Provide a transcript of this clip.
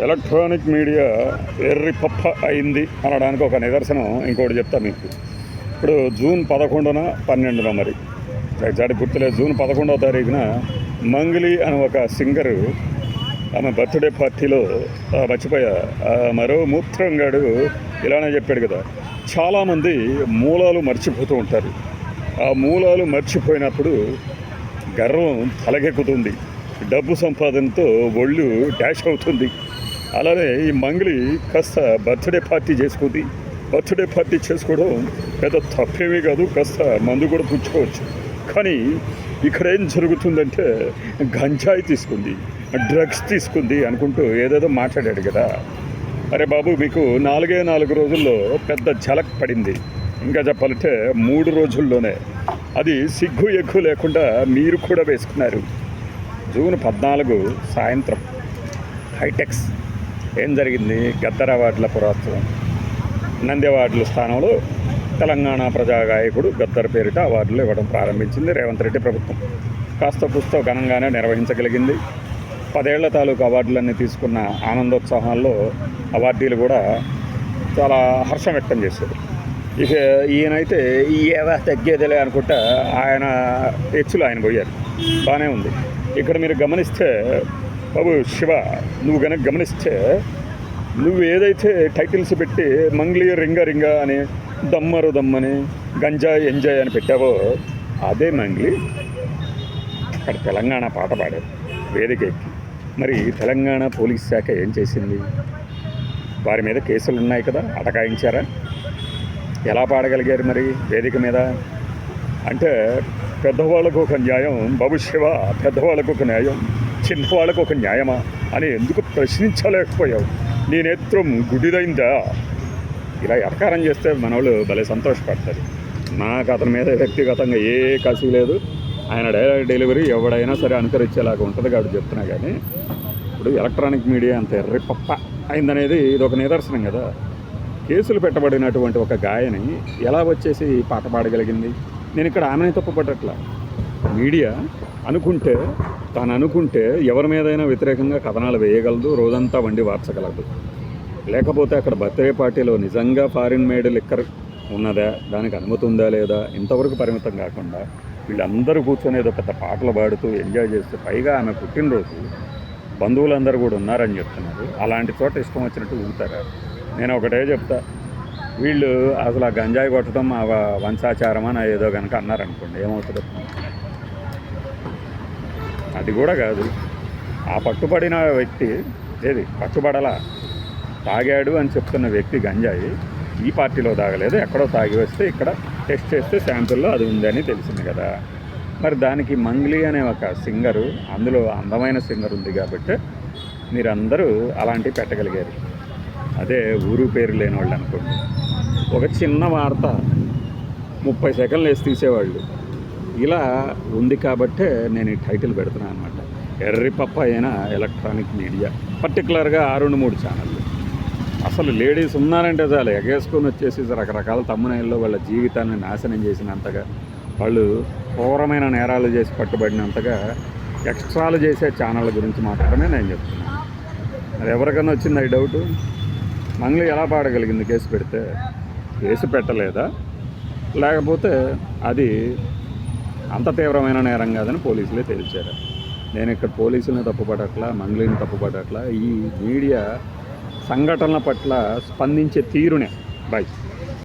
Electronic media ఎర్రి పప్ప అయింది అనడానికి ఒక నిదర్శనం ఇంకోటి చెప్తా మీకు. ఇప్పుడు జూన్ పదకొండున పన్నెండున మరి. ఎగ్జాక్ట్ గుర్తులేదు జూన్ పదకొండవ తారీఖున మంగ్లీ అని ఒక సింగరు ఆమె బర్త్డే పార్టీలో మర్చిపోయా. ఆ, మరో మూత్రంగాడు ఇలానే చెప్పాడు కదా చాలామంది మూలాలు మర్చిపోతూ ఉంటారు. ఆ మూలాలు మర్చిపోయినప్పుడు గర్వం తలకెక్కుతుంది. డబ్బు సంపాదనతో ఒళ్ళు డాష్ అవుతుంది. అలానే ఈ మంగ్లి కాస్త బర్త్డే పార్టీ చేసుకుంది. బర్త్డే పార్టీ చేసుకోవడం పెద్ద తప్పేమీ కాదు కాస్త మందు కూడా పుచ్చుకోవచ్చు. కానీ ఇక్కడ ఏం జరుగుతుందంటే గంజాయి తీసుకుంది డ్రగ్స్ తీసుకుంది అనుకుంటూ ఏదేదో మాట్లాడాడు కదా. అరే బాబు మీకు నాలుగే నాలుగు రోజుల్లో పెద్ద ఝలక్ పడింది. ఇంకా చెప్పాలంటే మూడు రోజుల్లోనే. అది సిగ్గు ఎగ్గు లేకుండా మీరు కూడా వేసుకున్నారు. జూన్ పద్నాలుగు సాయంత్రం. హైటెక్స్. ఏం జరిగింది? గద్దర అవార్డుల పురోత్సవం అవార్డుల స్థానంలో తెలంగాణ ప్రజాగాయకుడు గద్దర్ పేరిట అవార్డులు ఇవ్వడం ప్రారంభించింది రేవంత్ రెడ్డి ప్రభుత్వం. కాస్త పుస్తో ఘనంగానే నిర్వహించగలిగింది. పదేళ్ళ తాలూకు అవార్డులన్నీ తీసుకున్న ఆనందోత్సాహాల్లో అవార్డీలు కూడా చాలా హర్షం వ్యక్తం చేశారు. ఇక ఈయనైతే ఏవా తగ్గేదిలే అనుకుంటా ఆయన హెచ్చులు ఆయన పోయారు. బాగానే ఉంది. ఇక్కడ మీరు గమనిస్తే బాబు శివ నువ్వు కనుక గమనిస్తే నువ్వు ఏదైతే టైటిల్స్ పెట్టి మంగ్లీ రింగ రింగ అని దమ్మరు దమ్మని గంజా ఎంజాయ్ అని పెట్టావో అదే మంగ్లీ. అక్కడ తెలంగాణ పాట పాడారు వేదిక ఎక్కి. మరి తెలంగాణ పోలీస్ శాఖ ఏం చేసింది? వారి మీద కేసులు ఉన్నాయి కదా అటకాయించారా? ఎలా పాడగలిగారు మరి వేదిక మీద? అంటే పెద్దవాళ్ళకు ఒక న్యాయం బాబు శివ పెద్దవాళ్ళకు ఒక న్యాయం. చిన్నవాళ్ళకు ఒక న్యాయమా అని ఎందుకు ప్రశ్నించలేకపోయావు? నీ నేత్రం గుడిదైందా? ఇలా ఎటకారం చేస్తే మనవాళ్ళు భలే సంతోషపడతారు. నాకు అతని మీద వ్యక్తిగతంగా ఏ కసి లేదు. ఆయన డైరెక్ట్ డెలివరీ ఎవడైనా సరే అనుకరించేలాగా ఉంటుంది కాబట్టి చెప్తున్నా కానీ ఇప్పుడు ఎలక్ట్రానిక్ మీడియా అంత ఎర్రిపప్ప అయిందనేది ఇది ఒక నిదర్శనం కదా. కేసులు పెట్టబడినటువంటి ఒక గాయని ఎలా వచ్చేసి పాట పాడగలిగింది? నేను ఇక్కడ ఆమెని తప్పుపట్టట్లా మీడియా అనుకుంటే తాను అనుకుంటే ఎవరి మీదైనా వ్యతిరేకంగా కథనాలు వేయగలదు రోజంతా వండి వార్చగలదు. లేకపోతే అక్కడ బర్త్డే పార్టీలో నిజంగా ఫారిన్ మేడ్ లిక్కర్ ఉన్నదా దానికి అనుమతి ఉందా లేదా ఇంతవరకు పరిమితం కాకుండా వీళ్ళందరూ కూర్చొని ఏదో పెద్ద పాటలు పాడుతూ ఎంజాయ్ చేస్తూ పైగా ఆమె పుట్టినరోజు బంధువులందరూ కూడా ఉన్నారని చెప్తున్నారు. అలాంటి చోట ఇష్టం వచ్చినట్టు ఊగుతారా. నేను ఒకటే చెప్తా. వీళ్ళు అసలు ఆ గంజాయి కొట్టడం ఆ వంశాచారం అని ఏదో కనుక అన్నారనుకోండి ఏమవుతుందో. అది కూడా కాదు. ఆ పట్టుబడిన వ్యక్తి ఏది? పట్టుబడలా. తాగాడు అని చెప్తున్న వ్యక్తి గంజాయి ఈ పార్టీలో తాగలేదు ఎక్కడో తాగి వస్తే ఇక్కడ టెస్ట్ చేస్తే శాంపుల్లో అది ఉందని తెలిసింది కదా. మరి దానికి మంగ్లీ అనే ఒక సింగరు అందులో అందమైన సింగర్ ఉంది కాబట్టి మీరందరూ అలాంటివి పెట్టగలిగారు. అదే ఊరు పేరు లేని వాళ్ళు అనుకోండి. ఒక చిన్న వార్త ముప్పై సెకండ్లు వేసి తీసేవాళ్ళు. ఇలా ఉంది కాబట్టే నేను ఈ టైటిల్ పెడుతున్నాను అనమాట ఎర్రి పప్ప అయిన ఎలక్ట్రానిక్ మీడియా పర్టికులర్గా ఆరు మూడు ఛానళ్ళు. అసలు లేడీస్ ఉన్నారంటే చాలు ఎగేసుకొని వచ్చేసి రకరకాల తమ్మునైల్లో వాళ్ళ జీవితాన్ని నాశనం చేసినంతగా వాళ్ళు ఘోరమైన నేరాలు చేసి పట్టుబడినంతగా ఎక్స్ట్రాలు చేసే ఛానళ్ళ గురించి మాత్రమే నేను చెప్తున్నాను అది ఎవరికైనా వచ్చింది ఈ డౌట్? మంగళి ఎలా పాడగలిగింది కేసు పెడితే? కేసు పెట్టలేదా? లేకపోతే అది అంత తీవ్రమైన నేరం కాదని పోలీసులే తేల్చారు. నేను ఇక్కడ పోలీసులను తప్పుపడట్లా మంగళిని తప్పుపడట్లా ఈ మీడియా సంఘటనల పట్ల స్పందించే తీరునే. బాయ్